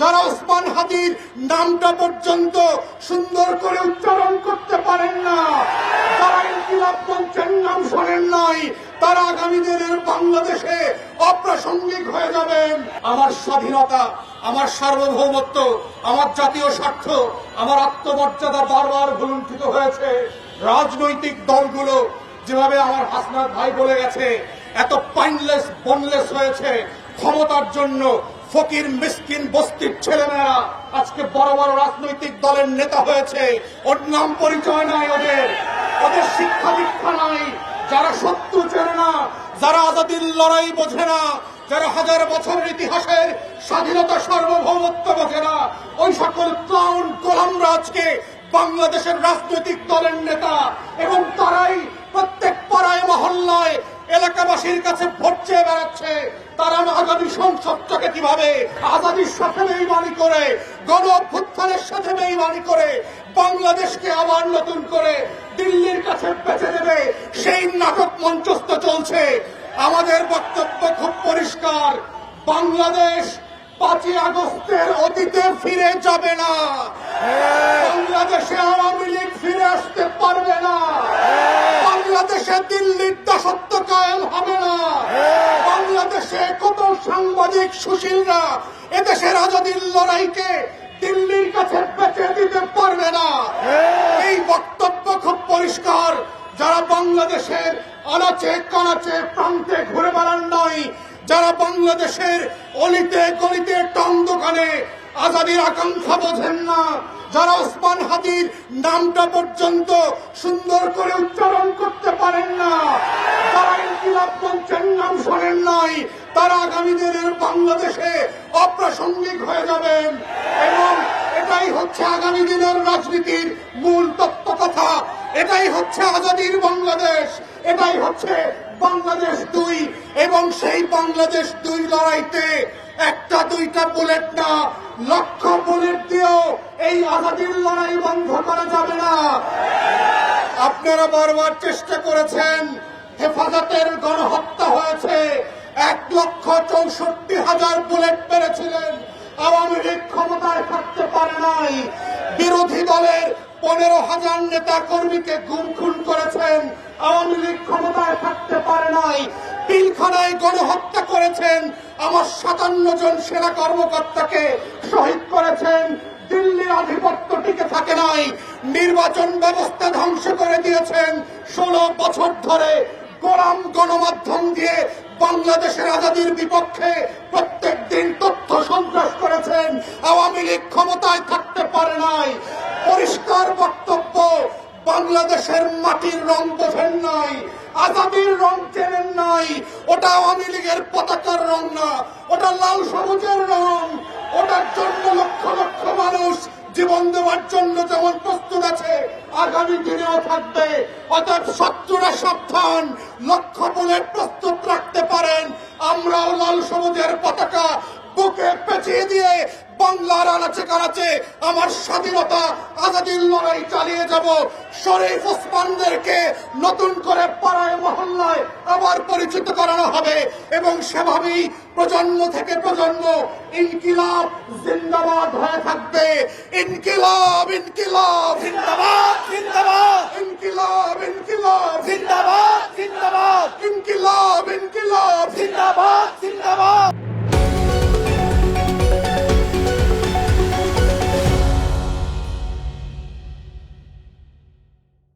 যারা ওসমান হাদির নামটা পর্যন্ত সুন্দর করে উচ্চারণ করতে পারেন না যারা ইনকিলাব মঞ্চের নাম শোনেন নাই, তারা আগামী দিনের বাংলাদেশে অপ্রাসঙ্গিক হয়ে যাবেন। আমার স্বাধীনতা, আমার সার্বভৌমত্ব, আমার জাতীয় স্বার্থ, আমার আত্মমর্যাদা বারবার ভুলুণ্ঠিত হয়েছে। রাজনৈতিক দলগুলো যেভাবে আমার হাসনাত ভাই বলে গেছে, এত পাইনলেস, বনলেস হয়েছে, ক্ষমতার জন্য ফকির মিসকিন বস্তির ছেলেমেয়েরা আজকে বড় বড় রাজনৈতিক দলের নেতা হয়েছে। ওর নাম পরিচয় নাই ওদের। ওদের শিক্ষা দীক্ষা নাই। যারা শত্রু চেনে না, যারা আজাদির লড়াই বোঝে না, যারা হাজার বছরের ইতিহাসের স্বাধীনতা সার্বভৌমত্ব বোঝে না, ওই সকল ক্লাউন গোলামরা আজকে বাংলাদেশের রাজনৈতিক দলের নেতা এবং তারাই প্রত্যেক পাড়ায়, মহল্লায় এলাকাবাসীর কাছে ভোট চেয়ে বেড়াচ্ছে। তারা আগামী সংসদটাকে কীভাবে আজাদির সাথে বেইমানি করে গণ অভ্যুত্থানের সাথে বেইমানি করে বাংলাদেশকে আবার নতুন করে দিল্লির কাছে বেঁচে দেবে সেই নাটক মঞ্চস্থ চলছে। আমাদের বক্তব্য খুব পরিষ্কার। বাংলাদেশ পাঁচই আগস্টের অতীতে ফিরে যাবে না। বাংলাদেশে আওয়ামী লীগ ফিরে আসতে পারবে না। বাংলাদেশে দিল্লির দাসত্ব কায়েম হবে না। বাংলাদেশে কত সাংবাদিক সুশীলরা এদেশের আজাদির লড়াইকে দিল্লির কাছে বেঁচে দিতে পারবে না। এই বক্তব্য খুব পরিষ্কার। যারা বাংলাদেশের আনাচে কানাচে প্রান্তে ঘুরে বেড়ান নয় যারা বাংলাদেশের অলিতে গলিতে টং দোকানে আজাদির আকাঙ্ক্ষা বোঝেন না। যারা ওসমান হাদির নামটা পর্যন্ত সুন্দর করে উচ্চারণ করতে পারেন না, যারা ইনকিলাব মঞ্চের নাম শোনেন নাই, তারা আগামী দিনের বাংলাদেশে অপ্রাসঙ্গিক হয়ে যাবেন। এবং এটাই হচ্ছে আগামী দিনের রাজনীতির মূল তত্ত্ব কথা এটাই হচ্ছে আজাদির বাংলাদেশ। এটাই হচ্ছে বাংলাদেশ দুই। এবং সেই বাংলাদেশ দুই লড়াইতে একটা দুইটা বুলেট না লক্ষ বুলেট দিয়েও এই আজাদির লড়াই বন্ধ করা যাবে না। আপনারা বারবার চেষ্টা করেছেন, হেফাজতের গণহত্যা হয়েছে। এক লক্ষ চৌষট্টি হাজার বুলেট পেরেছিলেন আওয়ামী লীগ ক্ষমতায় থাকতে পারে নাই। বিরোধী দলের পনেরো হাজার নেতা কর্মীকে গুম খুন করেছেন। আওয়ামী লীগ ক্ষমতায় থাকতে পারে নাই। পিলখানায় গণহত্যা করেছেন। আমার সাতান্ন জন সেনা কর্মকর্তাকে শহীদ করেছেন। দিল্লির আধিপত্য টিকে থাকে নাই। নির্বাচন ব্যবস্থা ধ্বংস করে দিয়েছেন। ষোলো বছর ধরে গোলাম গণমাধ্যম দিয়ে বাংলাদেশের আজাদির বিপক্ষে প্রত্যেক দিন তথ্য সন্ত্রাস করেছেন। আওয়ামী লীগ ক্ষমতায় থাকতে পারে নাই। পরিষ্কার বক্তব্য, বাংলাদেশের মাটির রং বোঝেন নাই। আজাদির রং চেনেন নাই। ওটা আওয়ামী লীগের পতাকার রং না। ওটা লাল সবুজের রং। ওটার জন্য লক্ষ লক্ষ মানুষ জীবন দেওয়ার জন্য যেমন প্রস্তুত আছে, আগামী দিনেও থাকবে। অর্থাৎ শত্রুরা সাবধান লক্ষ বুলেট প্রস্তুত রাখতে পারেন। আমরাও লাল সবুজের পতাকা বুকে পেঁচিয়ে দিয়ে বাংলার আনাচে কানাচে আমার স্বাধীনতা আজাদির লড়াই চালিয়ে যাব। শরীফ ওসমানদেরকে নতুন করে পাড়ায়, মহল্লায় আবার পরিচিত করানো হবে এবং সেভাবেই প্রজন্ম থেকে প্রজন্ম ইনকিলাব জিন্দাবাদ হয়ে থাকবে। ইনকিলাব ইনকিলাব। জিন্দাবাদ জিন্দাবাদ।